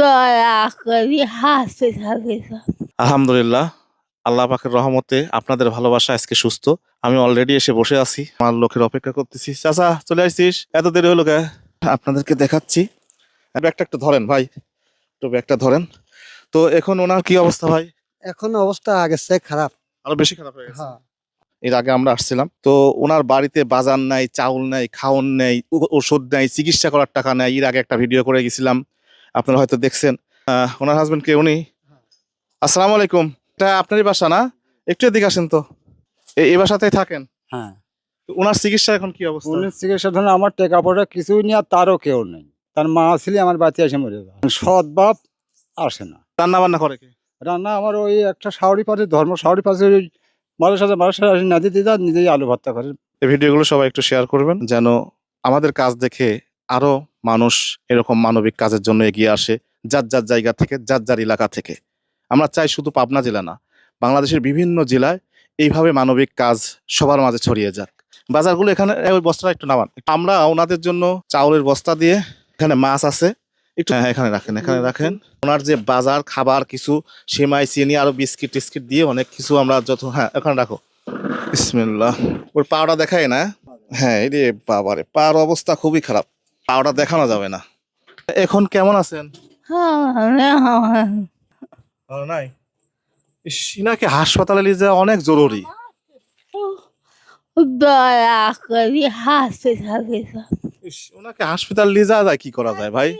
দয়া করে হাসতে থাকে আলহামদুলিল্লাহ আল্লাহ পাকের রহমতে আপনাদের ভালোবাসা আজকে সুস্থ। আমি অলরেডি এসে বসে আছি আমার লোকের অপেক্ষা করতেছি। চাচা চলে আসছিস? এত দেরি হলো কে আপনাদেরকে দেখাচ্ছি। ব্যাগটা একটু ধরেন ভাই একটু ব্যাগটা ধরেন। তো এখন ওনার কি অবস্থা ভাই? এখন অবস্থা আগের চেয়ে খারাপ। আরও বেশি খারাপ হয়ে গেছে। হ্যাঁ। এর আগে আমরা আসছিলাম। তো ওনার বাড়িতে বাজার নাই চাউল নাই খাওন নেই ওষুধ নাই চিকিৎসা করার টাকা নাই এর আগে একটা ভিডিও করে গেছিলাম। আপনারা হয়তো দেখছেন ওনার হাজবেন্ড কে উনি আসসালামু আলাইকুম। এটা আপনারই বাসা না? একটু এদিকে আসেন তো। এ- এই বাসাতেই থাকেন? হ্যাঁ। তো ওনার চিকিৎসা এখন কি অবস্থা? উনি চিকিৎসা ধরুন আমার টেকা পড়া কিছুই নেই আর তারও কেউ নেই। তার মা ছিল আমার বাড়িতে এসে মরে যায় সৎ বাপ আসে না। রান্না বান্না করে কি? রান্না আমার ওই একটা শাওড়ি পাশে ধর্ম শাওড়ি পাশে ওই মানুষ সাথে মানুষের সাথে না দিতে নিজেই আলু ভর্তা করে। এই ভিডিওগুলো সবাই একটু শেয়ার করবেন যেন আমাদের কাজ দেখে আরও মানুষ এরকম মানবিক কাজের জন্য এগিয়ে আসে, যার যার জায়গা থেকে, যার যার এলাকা থেকে। আমরা চাই শুধু পাবনা জেলা না, বাংলাদেশের বিভিন্ন জেলায় এইভাবে মানবিক কাজ সবার মাঝে ছড়িয়ে যাক। বাজারগুলো এখানে ওই বস্তাটা একটু নামান। আমরা ওনাদের জন্য চাউলের বস্তা দিয়ে এখানে মাছ আছে। একটু হ্যাঁ এখানে রাখেন এখানে রাখেন। ওনার যে বাজার, খাবার, কিছু সেমাই, চিনি, আরও বিস্কিট টিস্কিট দিয়ে অনেক কিছু আমরা যত হ্যাঁ এখানে রাখো। বিসমিল্লাহ। ওর পাওটা দেখায় না। হ্যাঁ এই রে বাবারে, পাওয়ার অবস্থা খুবই খারাপ। পাওটা দেখানো যাবে না। এখন কেমন আছেন? ভালো নাই? ইস, ইনাকে হাসপাতালে নিয়ে যাওয়া অনেক জরুরি। দয়া করে হাসতে ওনাকে হাসপাতাল নিয়ে যাওয়া যায় কি করা যায় ভাই?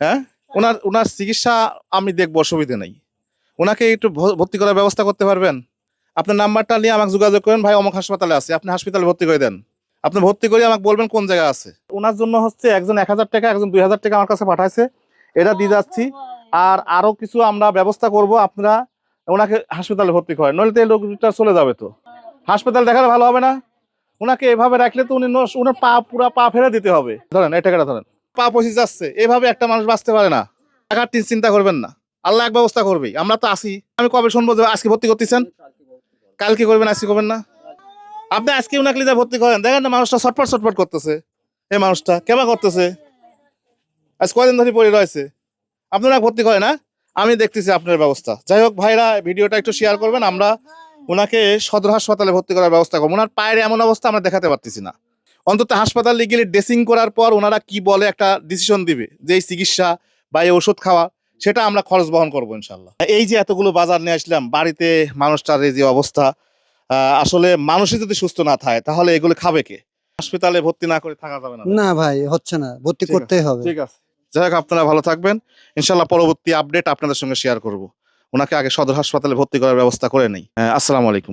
হ্যাঁ? ওনার ওনার চিকিৎসা আমি দেখব অসুবিধা নেই। ওনাকে একটু ভর্তি করার ব্যবস্থা করতে পারবেন? আপনার নাম্বারটা নিয়ে আমাকে যোগাযোগ করেন। ভাই অমুক হাসপাতালে আছে। আপনি হাসপাতালে ভর্তি করে দেন। আপনি ভর্তি করে আমাকে বলবেন কোন জায়গা আছে। ওনার জন্য হচ্ছে একজন এক হাজার টাকা, একজন দুই হাজার টাকা আমার কাছে পাঠাইছে। এটা দিয়ে যাচ্ছি। আর আরও কিছু আমরা ব্যবস্থা করব, আপনারা ওনাকে হাসপাতালে ভর্তি করেন। নইলে তো এই লোকটা চলে যাবে তো। হাসপাতাল দেখালে ভালো হবে না? ওনাকে এভাবে রাখলে তো উনি ওনার পা পুরা পা ফেলে দিতে হবে। ধরেন, এই টাকাটা ধরেন। পা পচে যাচ্ছে। এভাবে একটা মানুষ বাঁচতে পারে না। টাকার চিন্তা করবেন না। আল্লাহ এক ব্যবস্থা করবেই। আমরা তো আসি আমি কবে শুনব যে আজকে ভর্তি করতেছেন? কালকে করবেন, আজকে করবেন না? আপনি আজকে উনাকে লিজা ভর্তি করেন, দেখেন না মানুষটা ছটফট ছটফট করতেছে। এই মানুষটা কেমন করতেছে? আজ কয়দিন ধরে পড়ে রয়েছে। আপনারা ভর্তি করেন না আমি দেখতেছি আপনার ব্যবস্থা। যাই হোক ভাইরা, ভিডিওটা একটু শেয়ার করবেন, আমরা ওনাকে সদর হাসপাতালে ভর্তি করার ব্যবস্থা করব। ওনার পায়ের এমন অবস্থা আমরা দেখাতে পারতেছি না। অন্তত হাসপাতালে গেলে ড্রেসিং করার পর ওনারা কি বলে একটা ডিসিশন দিবে, যে এই চিকিৎসা বা এই ওষুধ খাওয়া, সেটা আমরা খরচ বহন করব ইনশাল্লাহ এই যে এতগুলো বাজার নিয়ে আসলাম, বাড়িতে মানুষটার এই যে অবস্থা আসলে মানুষই যদি সুস্থ না থাকে তাহলে এগুলো খাবে কে? হাসপাতালে ভর্তি না করে থাকা যাবে না। না ভাই হচ্ছে না। ভর্তি করতেই হবে। ঠিক আছে। যাই হোক আপনারা ভালো থাকবেন। ইনশাল্লাহ পরবর্তী আপডেট আপনাদের সঙ্গে শেয়ার করব। ওনাকে আগে সদর হাসপাতালে ভর্তি করার ব্যবস্থা করে নেই। আসসালামু আলাইকুম।